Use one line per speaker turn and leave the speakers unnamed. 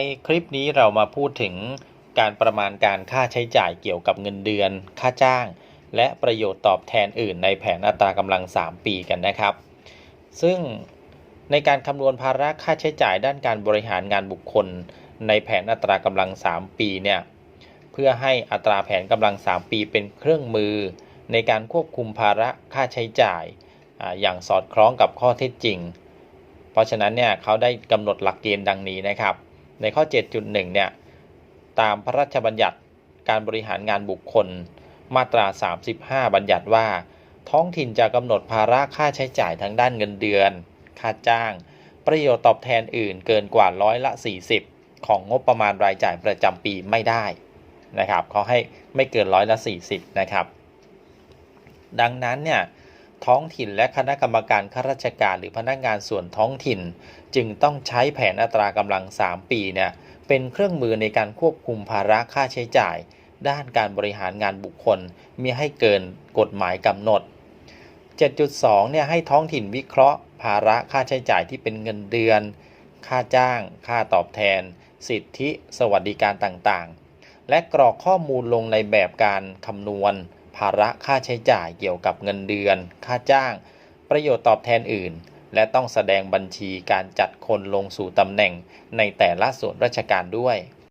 ในคลิปนี้เรามาพูดถึงการประมาณการค่าใช้จ่ายเกี่ยวกับเงินเดือน ค่าจ้าง และประโยชน์ตอบแทนอื่นในแผนอัตรากำลัง 3 ปีกันนะครับ ซึ่งในการคำนวณภาระค่าใช้จ่ายด้านการบริหารงานบุคคล ในแผนอัตรากำลัง 3 ปีเนี่ยเพื่อให้อัตราแผนกำลัง 3 ปีเป็นเครื่องมือ ในการควบคุมภาระค่าใช้จ่ายออย่างสอดคล้องกับข้อเท็จจริง เพราะฉะนั้นเนี่ยเขาได้กำหนดหลักเกณฑ์ดังนี้นะครับ ในข้อ 7.1 เนี่ย ตามพระราชบัญญัติการบริหารงานบุคคลมาตรา 35 บัญญัติว่า ท้องถิ่นจะกำหนดภาระค่าใช้จ่ายทางด้านเงินเดือน ค่าจ้าง ประโยชน์ตอบแทนอื่นเกินกว่าร้อยละ 40 ของงบประมาณรายจ่ายประจำปีไม่ได้นะครับเขาให้ไม่เกินร้อยละ 40 นะครับ ดังนั้นเนี่ย ท้องถิ่นและคณะกรรมการข้าราชการหรือพนักงานส่วนท้องถิ่น จึงต้องใช้แผนอัตรากำลัง 3 ปีเนี่ยเป็นเครื่องมือในการควบคุมภาระค่าใช้จ่าย ด้านการบริหารงานบุคคลมิให้เกินกฎหมายกำหนด 7.2เนี่ยให้ท้องถิ่นวิเคราะห์ ภาระค่าใช้จ่ายที่เป็นเงินเดือน ค่าจ้าง ค่าตอบแทน สิทธิ สวัสดิการต่างๆ และกรอกข้อมูลลงในแบบการคำนวณ ภาระค่าใช้จ่ายเกี่ยวกับเงินเดือน ค่าจ้าง ประโยชน์ตอบแทนอื่น และต้องแสดงบัญชีการจัดคนลงสู่ตำแหน่งในแต่ละส่วนราชการด้วย